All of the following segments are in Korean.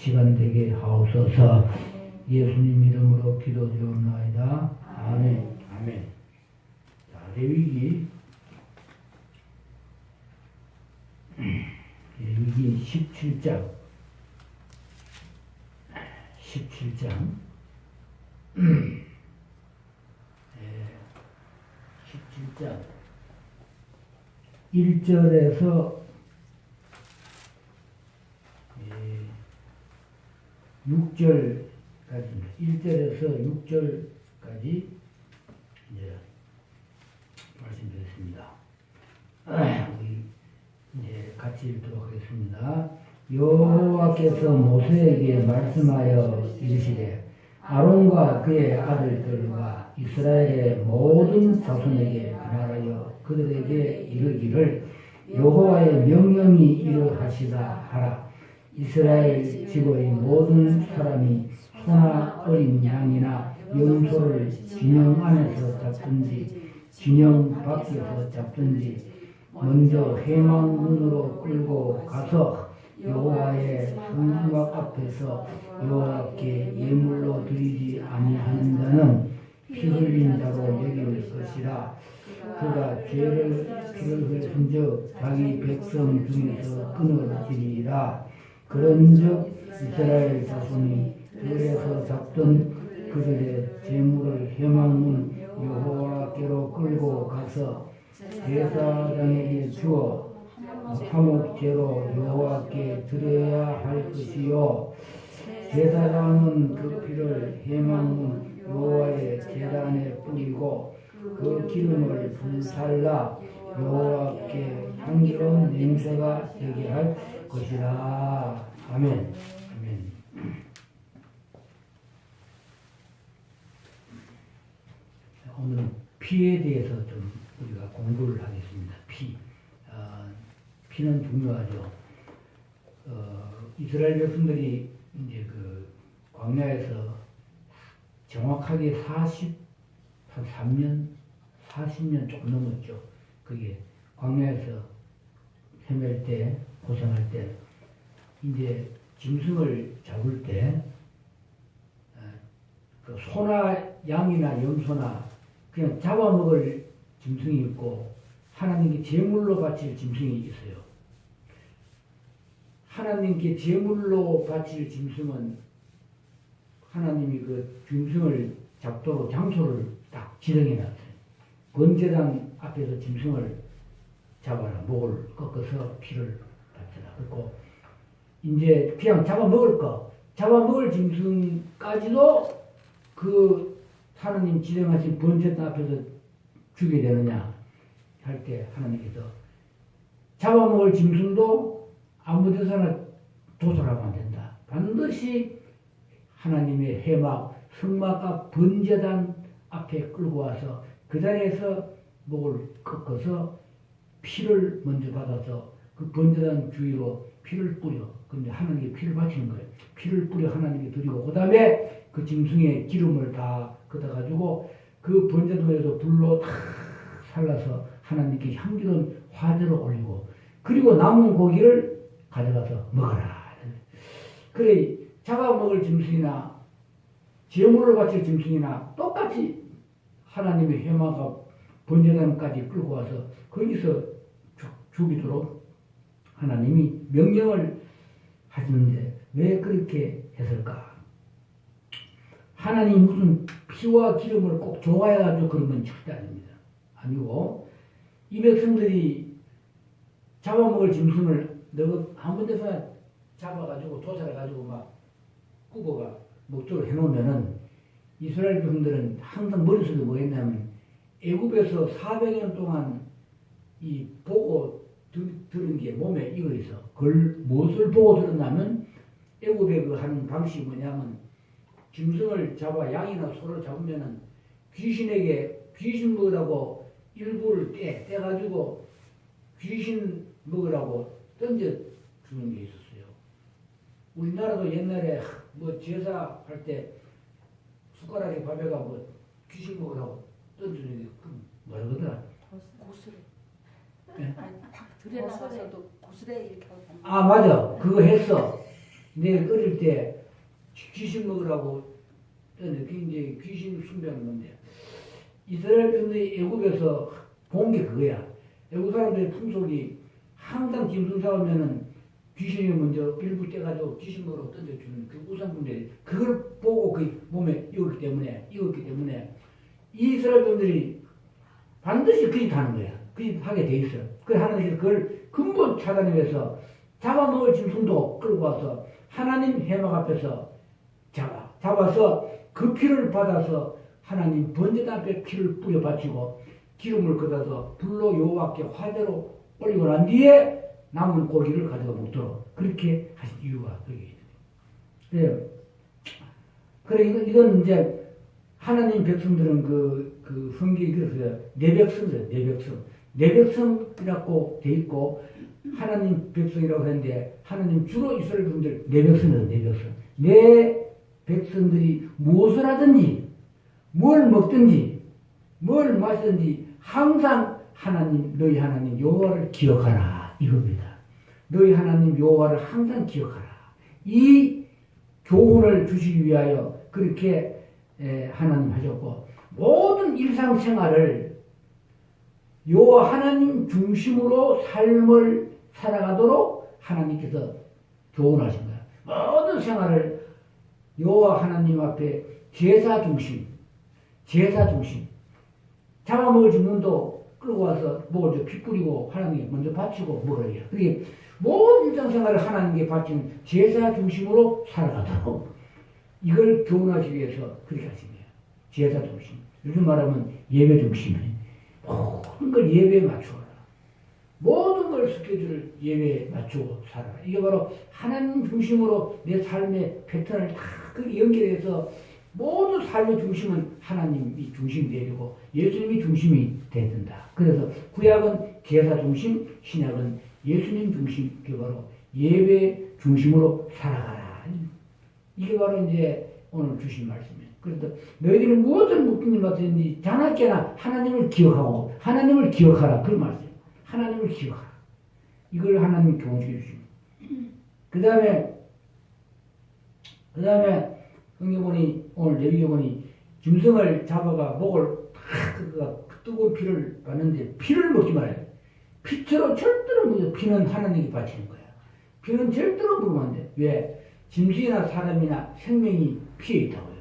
시간 되게 하옵소서. 예수님 이름으로 기도드리옵나이다. 아멘. 아멘. 자, 레위기 레위기 17장 17장 17장 1절에서 6절까지입니다. 1절에서 6절까지 이제 말씀드렸습니다. 이제 같이 읽도록 하겠습니다. 여호와께서 모세에게 말씀하여 이르시되 아론과 그의 아들들과 이스라엘의 모든 자손에게 말하여 그들에게 이르기를 여호와의 명령이 이러하시다 하라 이스라엘 집의 모든 사람이 소나 어린 양이나 염소를 진영 안에서 잡든지 진영 밖에서 잡든지 먼저 해망문으로 끌고 가서 여호와의 성막 앞에서 여호와께 예물로 드리지 아니하는 자는 피 흘린 자로 여길 것이라. 그가 죄를 피를 흘린즉 자기 백성 중에서 끊어지리라 그런즉 이스라엘 자손이 들에서 잡던 그들의 재물을 해망문 여호와께로 끌고 가서 제사장에게 주어 화목제로 여호와께 드려야 할 것이요. 제사장은 그 피를 해망문 여호와의 제단에 뿌리고 그 기름을 불살라 여호와께 향기로운 냄새가 되게 할 것이라. 아멘. 아멘. 오늘은 피에 대해서 좀 우리가 공부를 하겠습니다. 피. 어, 피는 중요하죠. 어, 이스라엘 백성들이 이제 그 광야에서 정확하게 40, 한 3년, 40년 조금 넘었죠. 그게 광야에서 헤맬 때, 고생할 때, 이제 짐승을 잡을 때, 어, 그 소나 양이나 염소나 그냥 잡아먹을 짐승이 있고, 하나님께 제물로 바칠 짐승이 있어요. 하나님께 제물로 바칠 짐승은 하나님이 그 짐승을 잡도록 장소를 딱 지정해 놨어요. 번제단 앞에서 짐승을 잡아라. 목을 꺾어서 피를 바쳐라. 그리고 이제 그냥 잡아먹을 거, 잡아먹을 짐승까지도 그 하나님 지정하신 번제단 앞에서 주게 되느냐. 할 때 하나님께서 잡아먹을 짐승도 아무 데서나 도살하면 안 된다. 반드시 하나님의 해막, 성막 앞 번제단 앞에 끌고 와서 그 자리에서 목을 꺾어서 피를 먼저 받아서 그 번제단 주위로 피를 뿌려. 근데 하나님께 피를 바치는 거예요. 피를 뿌려 하나님께 드리고 그 다음에 그 짐승의 기름을 다 걷어가지고 그 번제단에서 불로 다 살라서 하나님께 향기로운 화제로 올리고 그리고 남은 고기를 가져가서 먹어라. 그래 잡아먹을 짐승이나 제물로 바칠 짐승이나 똑같이 하나님의 해마가 번제단까지 끌고 와서 거기서 죽이도록 하나님이 명령을 하시는데 왜 그렇게 했을까? 하나님 무슨 피와 기름을 꼭 좋아해가지고 그런 건 절대 아닙니다. 아니고 이 백성들이 잡아먹을 짐승을 너가 한 군데서 잡아가지고 도살해가지고 막 꾸고가 목적으로 해놓으면은 이스라엘 백성들은 항상 머릿속에 뭐 했냐면 애굽에서 400년 동안 이 보고 들, 들은 게 몸에 익어 있어. 그걸 무엇을 보고 들었냐면 애굽의 그 하는 방식이 뭐냐면 짐승을 잡아 양이나 소를 잡으면은 귀신에게 귀신 먹으라고 일부를 떼, 떼가지고 귀신 먹으라고 던져 주는 게 있었어요. 우리나라도 옛날에 뭐 제사 할 때 숟가락에 밥에가 뭐 귀신 먹으라고 던져주는 게 뭐라 그러더라? 고스레. 네? 아니 박 들에 나가서도 고스레 이렇게 하고. 아 맞아 그거 했어 내 어릴 때 귀신 먹으라고 했는데 굉장히 귀신 숭배하는 건데 이스라엘 백성들이 애굽에서 본 게 그거야. 애굽 사람들의 풍속이 항상 짐승 싸우면은 귀신이 먼저 일부 떼가지고 귀신 먹으러 던져주는 그 우상분들 그걸 보고 그 몸에 익었기 때문에 익었기 때문에 이스라엘 백성들이 반드시 그짓 하는 거야. 그짓 하게 돼 있어. 그 하나님께서 그걸 근본 차단하기 위해서 잡아먹을 짐승도 끌고 와서 하나님 해막 앞에서 잡아. 잡아서 그 피를 받아서 하나님 번제단 앞에 피를 뿌려 바치고 기름을 걷어서 불로 여호와께 화제로 올리고 난 뒤에 남은 고기를 가져가 먹도록 그렇게 하신 이유가 그게 있어요. 네. 그래 이건, 이제 하나님 백성들은 그, 그 성경이 그래서 내 백성들, 내 백성. 내 백성이라고 돼 있고 하나님 백성이라고 하는데 하나님 주로 이스라엘 분들 내 백성은 내 백성. 내 백성들이 무엇을 하든지 뭘 먹든지 뭘 마시든지 항상 하나님 너희 하나님 여호와를 기억하라 이겁니다. 너희 하나님 여호와를 항상 기억하라. 이 교훈을 주시기 위하여 그렇게 하나님 하셨고 모든 일상생활을 여호와 하나님 중심으로 삶을 살아가도록 하나님께서 교훈하신 거야. 모든 생활을 여호와 하나님 앞에 제사 중심, 제사 중심. 잡아먹을 주문도 끌고 와서 먹을 피 뿌리고 하나님께 먼저 바치고 먹어야 그게 모든 일상생활을 하나님께 바치는 제사 중심으로 살아가도록 이걸 교훈하기 위해서 그렇게 거예요. 제사 중심. 요즘 말하면 예배 중심이에요. 모든 걸 예배에 맞추어라. 모든 걸 스케줄을 예배에 맞추고 살아라. 이게 바로 하나님 중심으로 내 삶의 패턴을 다 연결해서 모든 삶의 중심은 하나님이 중심이 되고 예수님이 중심이 돼야 된다. 그래서 구약은 제사 중심, 신약은 예수님 중심, 그게 바로 예배 중심으로 살아가라. 이게 바로 이제 오늘 주신 말씀이에요. 그래서 너희들이 무엇을 묵든지 맡든지 자나깨나 하나님을 기억하고 하나님을 기억하라. 그 말씀. 하나님을 기억하라. 이걸 하나님 교훈시켜 주십니다. 그 다음에 그 다음에 성경 보니 오늘 레위기 보니 짐승을 잡아가 목을 탁 뜨거운 피를 받는데 피를 먹지 말아요. 피처럼 절대로 먹어. 피는 하나님께 바치는 거야. 피는 절대로 먹으면 안 돼. 왜? 짐승이나 사람이나 생명이 피에 있다고요.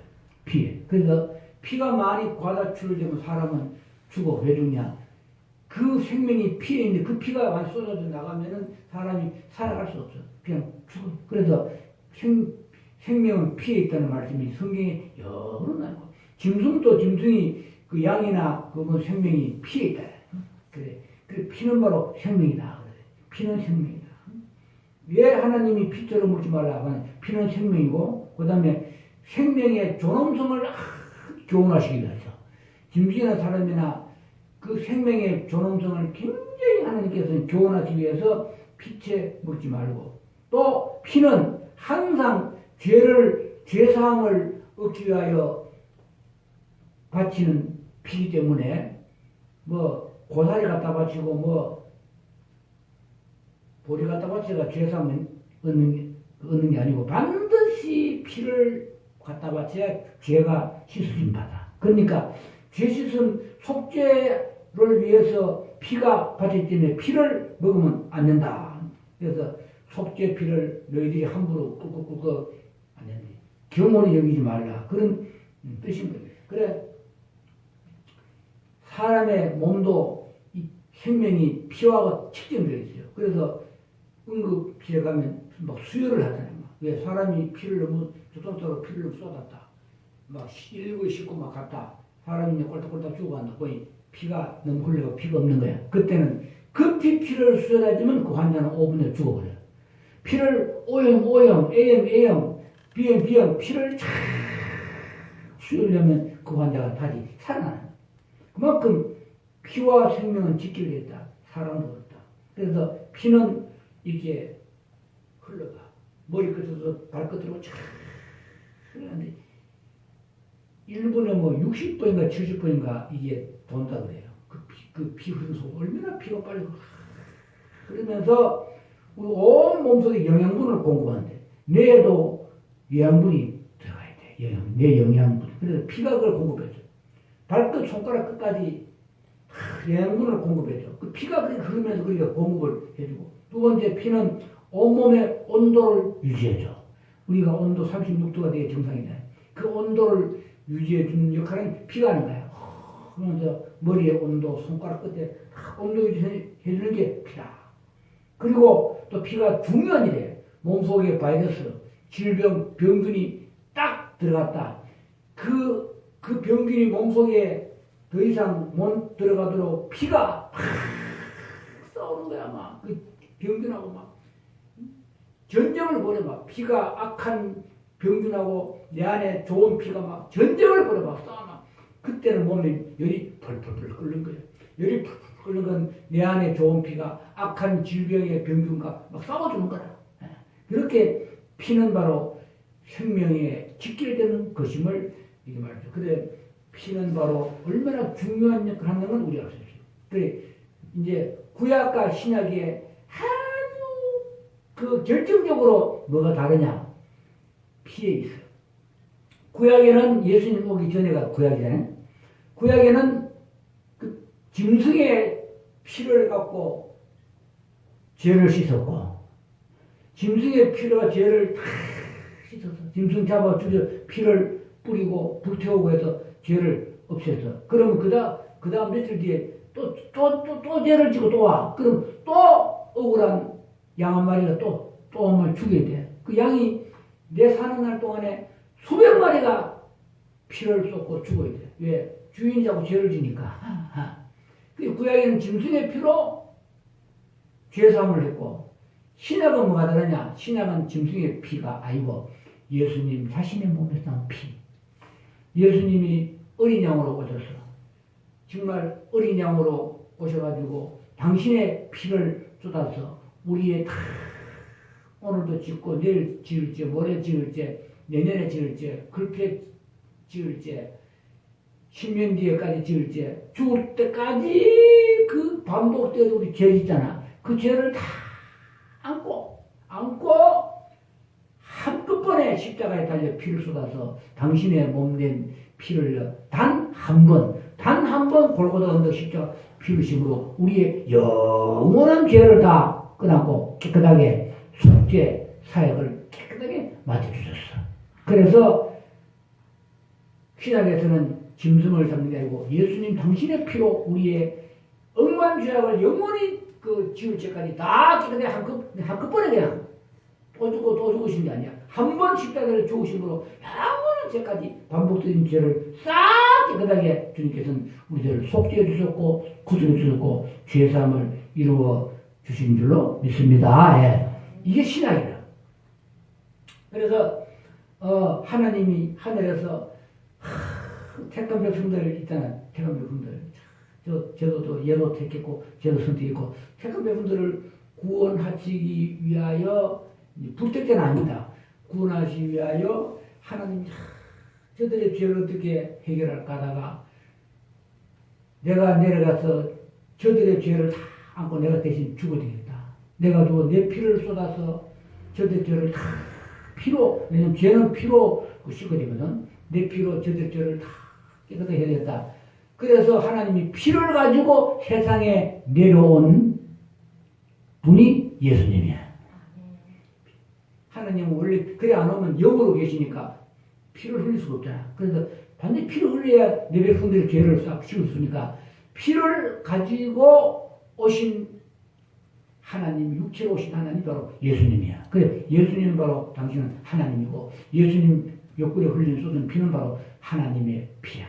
피에. 그래서 피가 많이 과다출되면 사람은 죽어. 왜 죽냐? 그 생명이 피에 있는데 그 피가 많이 쏟아져 나가면은 사람이 살아갈 수 없어. 그냥 죽어. 그래서 생, 생명은 피에 있다는 말씀이 성경에 여러 나고 짐승도 짐승이 그 양이나 그뭐 생명이 피에 있다. 그래. 그 피는 바로 생명이다. 그래. 피는 생명이다. 왜 하나님이 피처럼 먹지 말라 하면 피는 생명이고 그 다음에 생명의 존엄성을 교훈하시기 위해서 짐승이나 사람이나 그 생명의 존엄성을 굉장히 하나님께서 교훈하시기 위해서 피채 먹지 말고 또 피는 항상 죄를 죄사함을 얻기 위하여 바치는 피기 때문에 뭐 고사리 갖다 바치고 뭐 보리 갖다 바치가 죄사함을 얻는, 얻는 게 아니고 반드시 피를 갖다 바쳐야 죄가 씻으심 받아. 그러니까 죄 씻음 속죄를 위해서 피가 바쳤기 때문에 피를 먹으면 안 된다. 그래서 속죄 피를 너희들이 함부로 꿀꺽꿀 경홀히 여기지 말라. 그런 뜻인 거예요. 그래 사람의 몸도 생명이 피와 측정되어 있어요. 그래서 응급실에 가면 막 수혈을 하잖아요. 왜 사람이 피를 너무 조통적으로 피를 너무 쏟았다. 막 119에 싣고 막 갔다. 사람이 꼴딱꼴딱 죽어간다. 거의 피가 너무 흘려고 피가 없는 거야. 그때는 급히 피를 수혈하지만 그 환자는 5분에 죽어버려요. 피를 O형, O형, A형, B형, B형 피를 쫙 수혈하면 그 환자가 다시 살아나는 그만큼 피와 생명은 지키겠다. 사람도 그렇다. 그래서 피는 이렇게 흘러가. 머리끝에서 발끝으로 쫙 흘러가는데 1분에 뭐 60번인가 70번인가 이게 돈다 그래요. 그 피, 그피 흐르서 얼마나 피가 빨리 그러면서 온 몸속에 영양분을 공급하는데 뇌에도 영양분이 들어가야 돼. 영양, 뇌 영양분. 그래서 피가 그걸 공급해줘. 발끝, 손가락 끝까지 다 영양분을 공급해줘. 그 피가 그렇게 흐르면서 그렇게 공급을 해주고. 두 번째, 피는 온몸의 온도를 유지해줘. 우리가 온도 36도가 되게 정상이잖아요. 그 온도를 유지해주는 역할은 피가 하는 거야. 그러면서 머리의 온도, 손가락 끝에 다 온도 유지해주는 게 피다. 그리고 또 피가 중요한 일이에요. 몸속에 바이러스, 질병, 병균이 딱 들어갔다. 그, 그 병균이 몸속에 더 이상 못 들어가도록 피가 팍 싸우는 거야, 막. 그 병균하고 막. 전쟁을 벌여, 막. 피가 악한 병균하고 내 안에 좋은 피가 막 전쟁을 벌여, 막 싸워, 막. 그때는 몸에 열이 펄펄펄 끓는 거예요. 열이 펄펄 끓는 건 내 안에 좋은 피가 악한 질병의 병균과 막 싸워주는 거라. 예. 그렇게 피는 바로 생명에 직결되는 것임을 이게 말이죠. 근데 피는 바로 얼마나 중요한 역할을 하는 건 우리가 알수 있어요. 그래 이제 구약과 신약에 아주 그 결정적으로 뭐가 다르냐? 피에 있어요. 구약에는 예수님 오기 전에가 구약이잖아요. 구약에는 그 짐승의 피를 갖고 죄를 씻었고 짐승의 피가 죄를 다 씻었어. 짐승 잡아 죽여 피를 뿌리고 불태우고 해서 죄를 없앴어. 그러면 그다 그 다음 며칠 뒤에 또 또 또 또 죄를 지고 또 와. 그럼 또 억울한 양 한 마리가 또 또 한 마리 죽여야 돼. 그 양이 내 사는 날 동안에 수백 마리가 피를 쏟고 죽어야 돼. 왜? 주인이 자꾸 죄를 지니까. 그 구약에는 짐승의 피로 죄사함을 했고 신약은 뭐가 다르냐? 신약은 짐승의 피가 아니고 예수님 자신의 몸에서 난 피. 예수님이 어린 양으로 오셔서 정말 어린 양으로 오셔가지고 당신의 피를 쏟아서 우리의 다 오늘도 짓고 내일 지을지 모레 지을지 내년에 지을지 그렇게 지을지 10년 뒤에까지 지을지 죽을 때까지 그 반복돼서 우리 죄 있잖아 그 죄를 다 안고 안고 한꺼번에 십자가에 달려 피를 쏟아서 당신의 몸된 피를 단 한 번, 단 한 번 골고다 언덕 십자가 피를 심으로 우리의 영원한 죄를 다 끊었고 깨끗하게 속죄 사역을 깨끗하게 맡아주셨어. 그래서 신약에서는 짐승을 잡는 게 아니고 예수님 당신의 피로 우리의 억만 죄악을 영원히 그 지을 죄까지 다 깨끗하게 한꺼, 한꺼번에 그냥 또 죽고 또 죽으신 게 아니야. 한 번 십자가를 죽으심으로 영원한 죄까지 반복되는 죄를 싹 깨끗하게 주님께서는 우리들을 속죄해 주셨고 구속해 주셨고 죄 사함을 이루어 주신 줄로 믿습니다. 예. 이게 신앙이라. 그래서 어, 하나님이 하늘에서 하, 택한 백성들 있잖아. 택한 백성들. 저, 또 얘도 택했고, 저도 선택했고, 택한 백성들을 구원하시기 위하여, 때는 아니다. 구원하시기 위하여 하나님, 저들의 죄를 어떻게 해결할까 하다가, 내가 내려가서 저들의 죄를 다 안고 내가 대신 죽어야 되겠다. 내가 내 피를 쏟아서 저들의 죄를 다 피로, 왜냐면 죄는 피로 씻거든요. 내 피로 저들의 죄를 다 깨끗하게 해야 되겠다. 그래서 하나님이 피를 가지고 세상에 내려온 분이 예수님이야. 하나님은 원래 그래 안 오면 영으로 계시니까 피를 흘릴 수가 없잖아. 그래서 반드시 피를 흘려야 내 백성들의 죄를 싹 씌웠으니까 피를 가지고 오신 하나님, 육체로 오신 하나님이 바로 예수님이야. 그래, 예수님은 바로 당신은 하나님이고, 예수님 옆구리에 흘린 쏟은 피는 바로 하나님의 피야.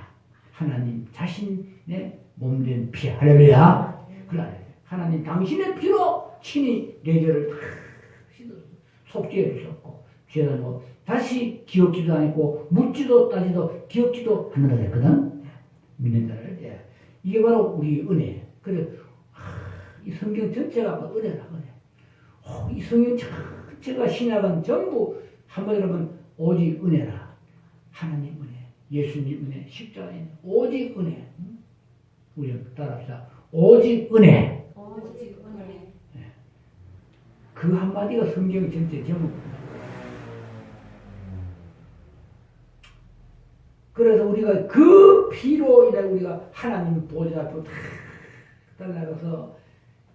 하나님 자신의 몸된 피야. 할렐루야. 그래, 하나님 당신의 피로 친히 내 죄를 다 속죄해 주셨고, 죄는 뭐 다시 기억지도 않고, 묻지도 따지도 기억지도 않는다 그랬거든? 믿는 자를. 예. 이게 바로 우리 은혜. 그래, 이 성경 전체가 뭐 은혜라, 은혜. 어, 이 성경 전체가 신약은 전부 한마디로 하면 오직 은혜라. 하나님 은혜, 예수님 은혜, 십자가 은혜, 오직 은혜. 응? 우리 따라합시다. 오직 은혜. 그 한마디가 성경 전체 제목. 그래서 우리가 그 피로 인해 우리가 하나님 보좌 앞으로 다 달라가서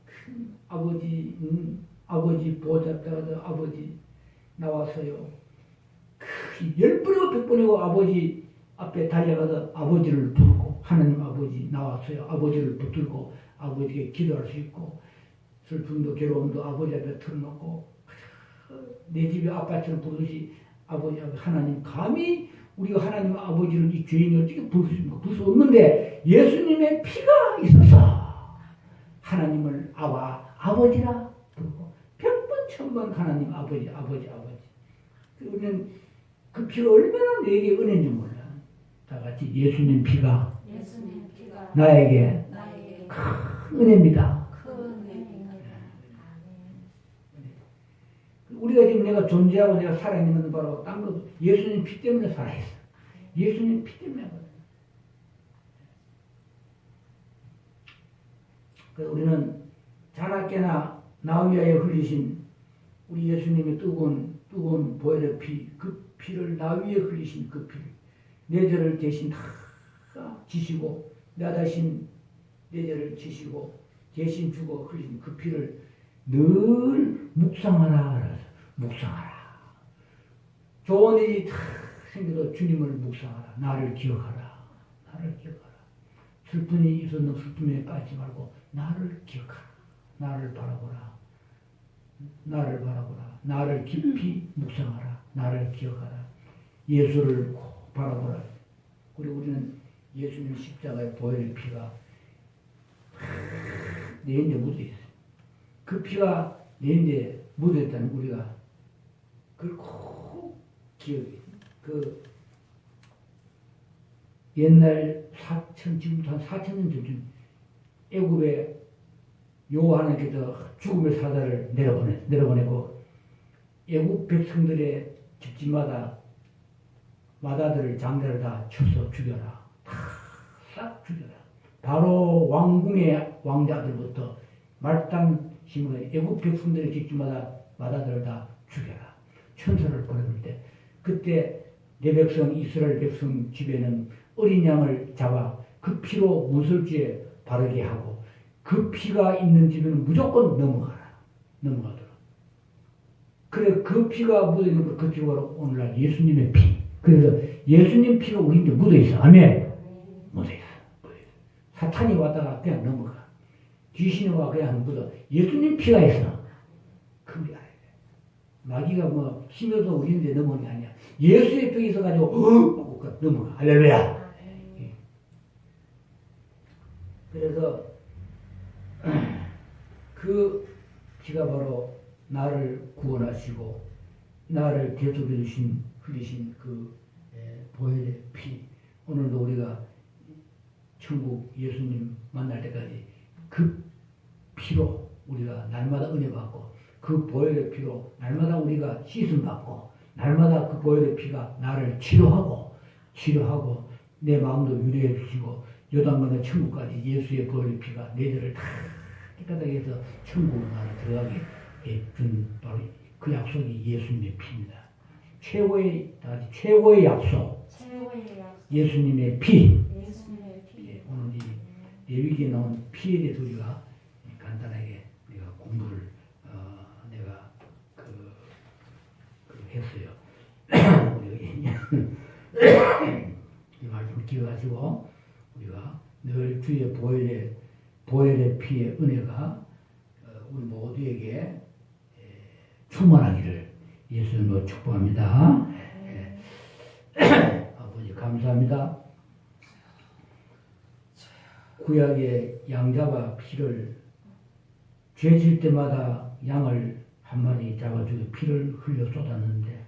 그 아버지, 음, 아버지 보좌 앞에 가서 아버지 나왔어요. 그열 번이고 백 번이고 아버지 앞에 달려가서 아버지를 부르고 하나님 아버지 나왔어요. 아버지를 붙들고 아버지에게 기도할 수 있고 슬픔도 괴로움도 아버지 앞에 털어놓고 내 집에 아빠처럼 부르듯이 아버지 앞에 하나님 감히 우리가 하나님 아버지를 이 죄인이 어떻게 부를 수 있습니까? 부를 수 없는데 예수님의 피가 있어서 하나님을 아와 아버지라 부르고 백번 천번 하나님 아버지 아버지 아버지 우리는 그 피가 얼마나 내게 은혜인지 몰라 다 같이 예수님 피가 예수님 피가 나에게 나에게 큰 은혜입니다. 우리가 지금 내가 존재하고 내가 살아있는 건 바로 딴 거, 예수님 피 때문에 살아있어. 예수님 피 때문에. 그래서 우리는 자나깨나 나위하에 흘리신 우리 예수님의 뜨거운, 뜨거운 보혈의 피, 그 피를 나위에 흘리신 그 피를, 내 죄를 대신 다 지시고, 나 대신 내 죄를 지시고, 대신 주고 흘리신 그 피를 늘 묵상하라 묵상하라. 좋은 일이 다 생겨도 주님을 묵상하라. 나를 기억하라. 나를 기억하라. 슬픈 일이 있었는 슬픔에 빠지지 말고 나를 기억하라. 나를 바라보라. 나를 바라보라. 나를 깊이 묵상하라. 나를 기억하라. 예수를 꼭 바라보라. 그리고 우리는 예수님 십자가의 보혈의 피가 내 인제 묻어 있어요. 그 피가 내 인제 묻어 있다는 우리가 그걸 꼭 기억해. 그 옛날 사천 지금부터 한 사천 년 전쯤 애굽에 여호와 하나님께서 죽음의 사자를 내려보내 내려보내고 애굽 백성들의 집집마다 마다들을 장자를 다 쳐서 죽여라. 싹 죽여라. 바로 왕궁의 왕자들부터 말단 시문에 애굽 백성들의 집집마다 마다들을 다 죽여라. 천사를 보내볼 때 그때 내 백성 이스라엘 백성 집에는 어린 양을 잡아 그 피로 문설주에 바르게 하고 그 피가 있는 집에는 무조건 넘어가라. 넘어가도록. 그래 그 피가 묻어있는 그 피가 오늘날 예수님의 피. 그래서 예수님 피가 우리 이제 묻어있어. 아멘. 묻어있어. 사탄이 왔다가 그냥 넘어가. 귀신이 와 그냥 묻어. 예수님 피가 있어. 마귀가 뭐 힘줘서 우리인데 넘어오는 게 아니야. 예수의 뼈이 있어가지고 어? 하고 그 넘어가. 할렐루야. 그래서 그 피가 바로 나를 구원하시고 나를 대속해 주신 흘리신 그 에, 보혈의 피. 오늘도 우리가 천국 예수님 만날 때까지 그 피로 우리가 날마다 은혜 받고 그 보혈의 피로 날마다 우리가 씻음 받고 날마다 그 보혈의 피가 나를 치료하고 치료하고 내 마음도 유리해 주시고 요단강의 천국까지 예수의 보혈의 피가 내들을 다 깨끗하게 해서 천국으로 나를 들어가게 해준 바로 그 약속이 예수님의 피입니다. 최고의 다 같이 최고의 약속 최고의 약속 예수님의 피. 예수님의 피. 예, 오늘 이 레위기에 나온 피에 대해서 우리가 간단하게 우리가 공부를 어, 내가 그, 그 했어요. 이 말씀을 기억하시고 우리가 늘 주의 보혈의 보혈의 피의 은혜가 어, 우리 모두에게 에, 충만하기를 예수님으로 축복합니다. 예. 아버지 감사합니다. 구약의 양잡아 피를 죄질 때마다 양을 한 마리 잡아주고 피를 흘려 쏟았는데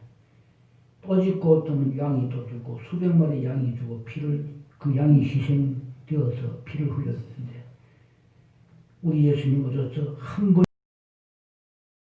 또 짓고 또는 양이 또 죽고 수백 마리 양이 죽고 피를 그 양이 희생되어서 피를 흘렸는데 우리 예수님 오셔서 한 번.